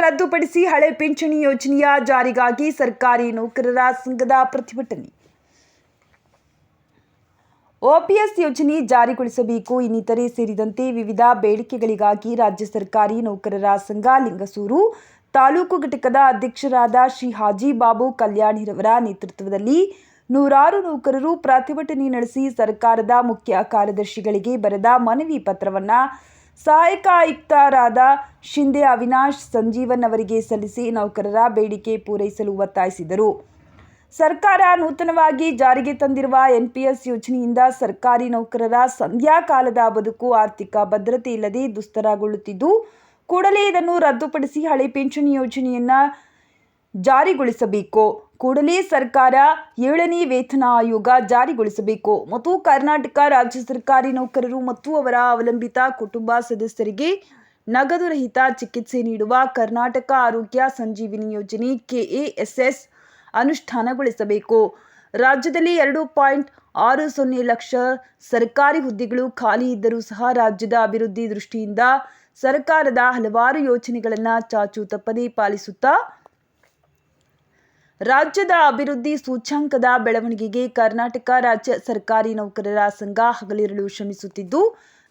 ರದ್ದುಪಡಿಸಿ ಹಳೆ ಪಿಂಚಣಿ ಯೋಜನೆಯ ಜಾರಿಗಾಗಿ ಸರ್ಕಾರಿ ನೌಕರರ ಸಂಘದ ಪ್ರತಿಭಟನೆ. ಒಪಿಎಸ್ ಯೋಜನೆ ಜಾರಿಗೊಳಿಸಬೇಕು, ಇನ್ನಿತರೆ ಸೇರಿದಂತೆ ವಿವಿಧ ಬೇಡಿಕೆಗಳಿಗಾಗಿ ರಾಜ್ಯ ಸರ್ಕಾರಿ ನೌಕರರ ಸಂಘ ಲಿಂಗಸೂರು ತಾಲೂಕು ಘಟಕದ ಅಧ್ಯಕ್ಷರಾದ ಶ್ರೀ ಹಾಜಿ ಬಾಬು ಕಲ್ಯಾಣಿರವರ ನೇತೃತ್ವದಲ್ಲಿ ನೂರಾರು ನೌಕರರು ಪ್ರತಿಭಟನೆ ನಡೆಸಿ ಸರ್ಕಾರದ ಮುಖ್ಯ ಕಾರ್ಯದರ್ಶಿಗಳಿಗೆ ಬರೆದ ಮನವಿ ಪತ್ರವನ್ನ ಸಹಾಯಕ ಆಯುಕ್ತರಾದ ಶಿಂದೆ ಅವಿನಾಶ್ ಸಂಜೀವನ್ ಅವರಿಗೆ ಸಲ್ಲಿಸಿ ನೌಕರರ ಬೇಡಿಕೆ ಪೂರೈಸಲು ಒತ್ತಾಯಿಸಿದರು. ಸರ್ಕಾರ ನೂತನವಾಗಿ ಜಾರಿಗೆ ತಂದಿರುವ ಎನ್ಪಿಎಸ್ ಯೋಜನೆಯಿಂದ ಸರ್ಕಾರಿ ನೌಕರರ ಸಂಧ್ಯಾಕಾಲದ ಬದುಕು, ಆರ್ಥಿಕ ಭದ್ರತೆ ಇಲ್ಲದೆ ದುಸ್ತರಗೊಳ್ಳುತ್ತಿದ್ದು, ಕೂಡಲೇ ಇದನ್ನು ರದ್ದುಪಡಿಸಿ ಹಳೆ ಪಿಂಚಣಿ ಯೋಜನೆಯನ್ನು ಜಾರಿಗೊಳಿಸಬೇಕು. ಕೂಡಲೇ ಸರ್ಕಾರ ಏಳನೇ ವೇತನ ಆಯೋಗ ಜಾರಿಗೊಳಿಸಬೇಕು. ಮತ್ತು ಕರ್ನಾಟಕ ರಾಜ್ಯ ಸರ್ಕಾರಿ ನೌಕರರು ಮತ್ತು ಅವರ ಅವಲಂಬಿತ ಕುಟುಂಬ ಸದಸ್ಯರಿಗೆ ನಗದು ರಹಿತ ಚಿಕಿತ್ಸೆ ನೀಡುವ ಕರ್ನಾಟಕ ಆರೋಗ್ಯ ಸಂಜೀವಿನಿ ಯೋಜನೆ ಕೆಎಎಸ್ಎಸ್ ಅನುಷ್ಠಾನಗೊಳಿಸಬೇಕು. ರಾಜ್ಯದಲ್ಲಿ ಎರಡು ಪಾಯಿಂಟ್ ಆರು ಸೊನ್ನೆ ಲಕ್ಷ ಸರ್ಕಾರಿ ಹುದ್ದೆಗಳು ಖಾಲಿ ಇದ್ದರೂ ಸಹ ರಾಜ್ಯದ ಅಭಿವೃದ್ಧಿ ದೃಷ್ಟಿಯಿಂದ ಸರ್ಕಾರದ ಹಲವಾರು ಯೋಜನೆಗಳನ್ನು ಚಾಚು ತಪ್ಪದೇ ಪಾಲಿಸುತ್ತಾ ರಾಜ್ಯದ ಅಭಿವೃದ್ಧಿ ಸೂಚ್ಯಂಕದ ಬೆಳವಣಿಗೆಗೆ ಕರ್ನಾಟಕ ರಾಜ್ಯ ಸರ್ಕಾರಿ ನೌಕರರ ಸಂಘ ಹಗಲಿರುಳು ಶ್ರಮಿಸುತ್ತಿದ್ದು,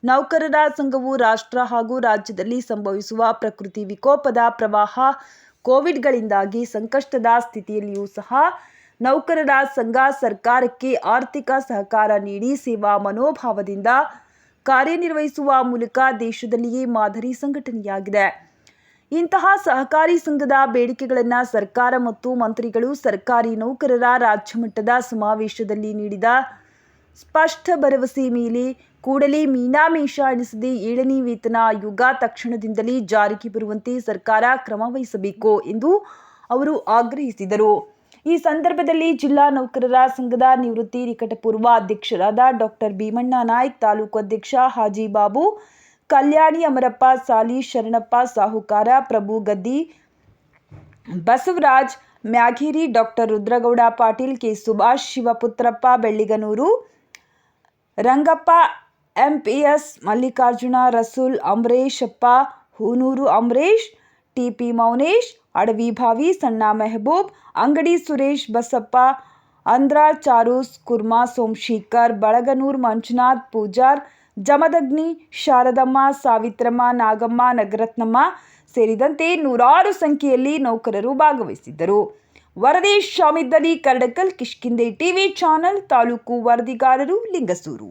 ನೌಕರರ ಸಂಘವು ರಾಷ್ಟ್ರ ಹಾಗೂ ರಾಜ್ಯದಲ್ಲಿ ಸಂಭವಿಸುವ ಪ್ರಕೃತಿ ವಿಕೋಪದ ಪ್ರವಾಹ, ಕೋವಿಡ್ಗಳಿಂದಾಗಿ ಸಂಕಷ್ಟದ ಸ್ಥಿತಿಯಲ್ಲಿಯೂ ಸಹ ನೌಕರರ ಸಂಘ ಸರ್ಕಾರಕ್ಕೆ ಆರ್ಥಿಕ ಸಹಕಾರ ನೀಡಿ ಸೇವಾ ಮನೋಭಾವದಿಂದ ಕಾರ್ಯನಿರ್ವಹಿಸುವ ಮೂಲಕ ದೇಶದಲ್ಲಿಯೇ ಮಾದರಿ ಸಂಘಟನೆಯಾಗಿದೆ. ಇಂತಹ ಸಹಕಾರಿ ಸಂಘದ ಬೇಡಿಕೆಗಳನ್ನು ಸರ್ಕಾರ ಮತ್ತು ಮಂತ್ರಿಗಳು, ಸರ್ಕಾರಿ ನೌಕರರ ರಾಜ್ಯ ಮಟ್ಟದ ಸಮಾವೇಶದಲ್ಲಿ ನೀಡಿದ ಸ್ಪಷ್ಟ ಭರವಸೆ ಮೇಲೆ ಕೂಡಲೇ ಮೀನಾಮೇಷ ಎಣಿಸದೆ ಏಳನೇ ವೇತನ ಆಯೋಗ ತಕ್ಷಣದಿಂದಲೇ ಜಾರಿಗೆ ಬರುವಂತೆ ಸರ್ಕಾರ ಕ್ರಮ ವಹಿಸಬೇಕು ಎಂದು ಅವರು ಆಗ್ರಹಿಸಿದರು. ಈ ಸಂದರ್ಭದಲ್ಲಿ ಜಿಲ್ಲಾ ನೌಕರರ ಸಂಘದ ನಿವೃತ್ತಿ ನಿಕಟಪೂರ್ವ ಅಧ್ಯಕ್ಷರಾದ ಡಾಕ್ಟರ್ ಭೀಮಣ್ಣ ನಾಯ್ಕ್, ತಾಲೂಕು ಅಧ್ಯಕ್ಷ ಹಾಜಿ ಬಾಬು ಕಲ್ಯಾಣಿ Amarappa Sali Sharanappa Sahukar Prabhu Gaddi Basavaraj Myageri doctor Rudragouda Patil K Subhash Shivaputrappa Belliganur Rangappa MPS Mallikarjuna Rasool Ambareshappa Hoonur Ambareesh TP Mounesh Adavi Bhavi Sanna Mehboob ಅಂಗಡಿ ಸುರೇಶ್ ಬಸಪ್ಪ ಅಂದ್ರ ಚಾರೂಸ್ ಕುರ್ಮಾ ಸೋಮಶೇಖರ್ ಬಳಗನೂರ್ ಮಂಜುನಾಥ್ ಪೂಜಾರ್ ಜಮದಗ್ನಿ, ಶಾರದಮ್ಮ, ಸಾವಿತ್ರಮ್ಮ, ನಾಗಮ್ಮ, ನಗರತ್ನಮ್ಮ ಸೇರಿದಂತೆ ನೂರಾರು ಸಂಖ್ಯೆಯಲ್ಲಿ ನೌಕರರು ಭಾಗವಹಿಸಿದ್ದರು. ವರದಿ ಶಾಮಿದ್ದಲಿ ಕರಡಕಲ್ ಕಿಷ್ಕಿಂದೆ ಟಿವಿ ಚಾನಲ್ ತಾಲೂಕು ವರದಿಗಾರರು ಲಿಂಗಸೂರು.